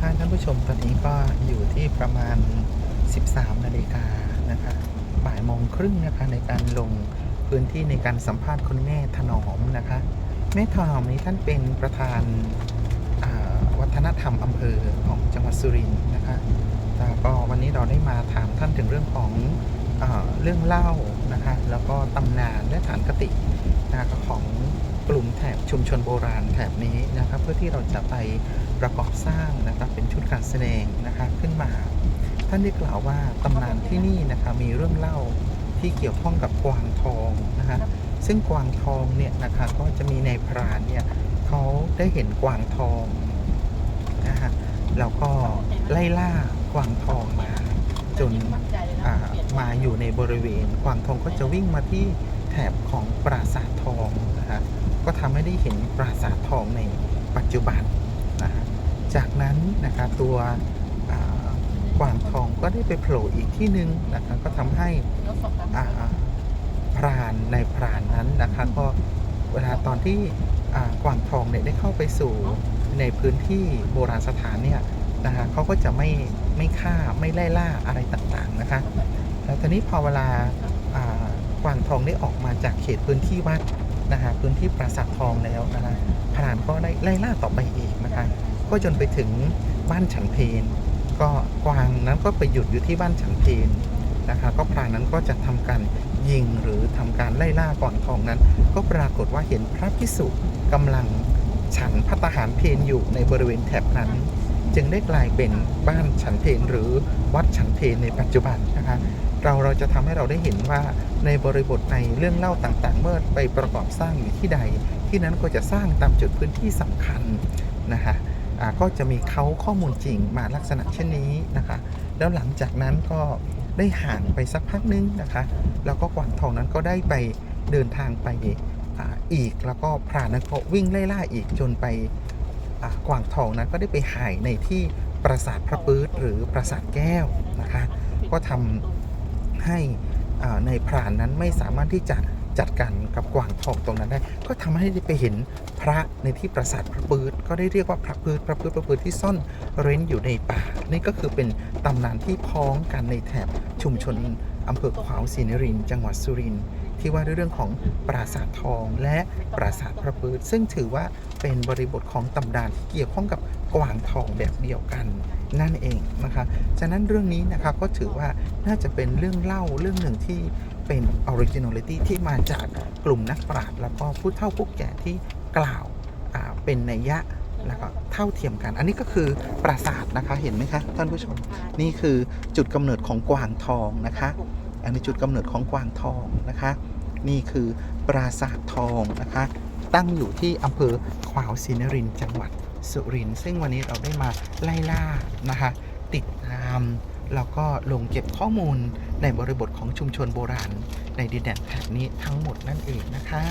ค่ะท่านผู้ชมตอนนี้ก็อยู่ที่ประมาณ 13 นาฬิกานะคะบ่ายโมงครึ่งนะคะในการลงพื้นที่ในการสัมภาษณ์คุณแม่ถนอมนะคะ แม่ถนอมนี้ท่านเป็นประธานวัฒนธรรมอำเภอของจังหวัดสุรินทร์นะคะแล้วก็วันนี้เราได้มาถามท่านถึงเรื่องของอเรื่องเล่านะคะ แล้วก็ตำนานและฐานคตินะคะของ กลุ่มแถบชุมชนโบราณแถบนี้นะครับเพื่อที่เราจะไปประกอบสร้างนะครับเป็นชุดการแสดงนะคะขึ้นมา ท่านได้กล่าวว่าตำนานที่นี่นะคะมีเรื่องเล่าที่เกี่ยวข้องกับกวางทองนะคะซึ่งกวางทองเนี่ยนะคะก็จะมีในพรานเนี่ยเขาได้เห็นกวางทองนะคะแล้วก็ไล่ล่ากวางทองมา จนอ่ามาอยู่ในบริเวณ กวางทองก็จะวิ่งมาที่แถบของปราสาททองนะคะ ก็ทำให้ได้เห็นปราสาททองในปัจจุบันนะฮะจากนั้นนะคะตัวอ่ากวางทองก็ได้ไปโผล่อีกที่หนึ่งนะคะก็ทำให้อ่าพรานในพรานนั้นนะคะก็เวลาตอนที่อ่ากวางทองเนี่ยได้เข้าไปสู่ในพื้นที่โบราณสถานเนี่ยนะคะเขาก็จะไม่ไม่ฆ่าไม่ไล่ล่าอะไรต่างๆนะคะแล้วตอนนี้พอเวลาอ่ากวางทองได้ออกมาจากเขตพื้นที่วัด นะคะพื้นที่ปราสาททองแล้วนะคะพรานก็ได้ไล่ล่าต่อไปอีกนะคะก็จนไปถึงบ้านฉันเพนก็กวางนั้นก็ไปหยุดอยู่ที่บ้านฉันเพนนะคะก็พรานนั้นก็จะทำการยิงหรือทำการไล่ล่ากวางทองนั้น ก็ปรากฏว่าเห็นพระพิสุกำลังฉันพัตตาหารเพนอยู่ในบริเวณแถบนั้น จึงได้กลายเป็นบ้านฉันเพนหรือวัดฉันเพนในปัจจุบันนะคะ เราเราจะทำให้เราได้เห็นว่าในบริบทในเรื่องเล่าต่างๆ เมื่อไปประกอบสร้างอยู่ที่ใด ที่นั้นก็จะสร้างตามจุดพื้นที่สำคัญนะคะก็จะมีเขาข้อมูลจริงมาลักษณะเช่นนี้นะคะ แล้วหลังจากนั้นก็ได้ห่างไปสักพักนึงนะคะ แล้วก็กวางทองนั้นก็ได้ไปเดินทางไปออีก แล้วก็พรานก็วิ่งไล่ล่าอีกจนไปกวางทองนั้นก็ได้ไปหายในที่ปราสาทพระปื๊ดหรือปราสาทแก้วนะคะ ก็ทำ ให้ในพรานนั้นไม่สามารถที่จะจัดการกับกวางทองตรงนั้นได้ ก็ทำให้ได้ไปเห็นพระในที่ปราสาทพระปืดก็ได้เรียกว่าพระปืดพระปืดพระปืดที่ซ่อนเร้นอยู่ในป่า นี่ก็คือเป็นตำนานที่พ้องกันในแถบชุมชนอำเภอขวาวศรีนรินทร์จังหวัดสุรินทร์ ที่ว่าด้วยเรื่องของปราสาททองและปราสาทพระปืดซึ่งถือว่าเป็นบริบทของตำนานที่เกี่ยวข้องกับกวางทองแบบเดียวกันนั่นเองนะคะฉะนั้นเรื่องนี้นะคะก็ถือว่าน่าจะเป็นเรื่องเล่าเรื่องหนึ่งที่เป็นออริจินอลิตี้ที่มาจากกลุ่มนักปราชญ์แล้วก็ผู้เฒ่าผู้แก่ที่กล่าวาเป็นนัยยะแล้วก็เท่าเทียมกัน อันนี้ก็คือปราสาทนะคะ เห็นไหมคะ ท่านผู้ชม นี่คือจุดกำเนิดของกวางทองนะคะ อันนี้จุดกำเนิดของกวางทองนะคะ นี่คือปราสาททองนะคะ ตั้งอยู่ที่อำเภอขวาวศรีนรินทร์จังหวัดสุรินทร์ซึ่งวันนี้เราได้มาไล่ล่านะคะ ติดตามแล้วก็ลงเก็บข้อมูลในบริบทของชุมชนโบราณ ในดินแดนแถบนี้ทั้งหมดนั่นเองนะคะ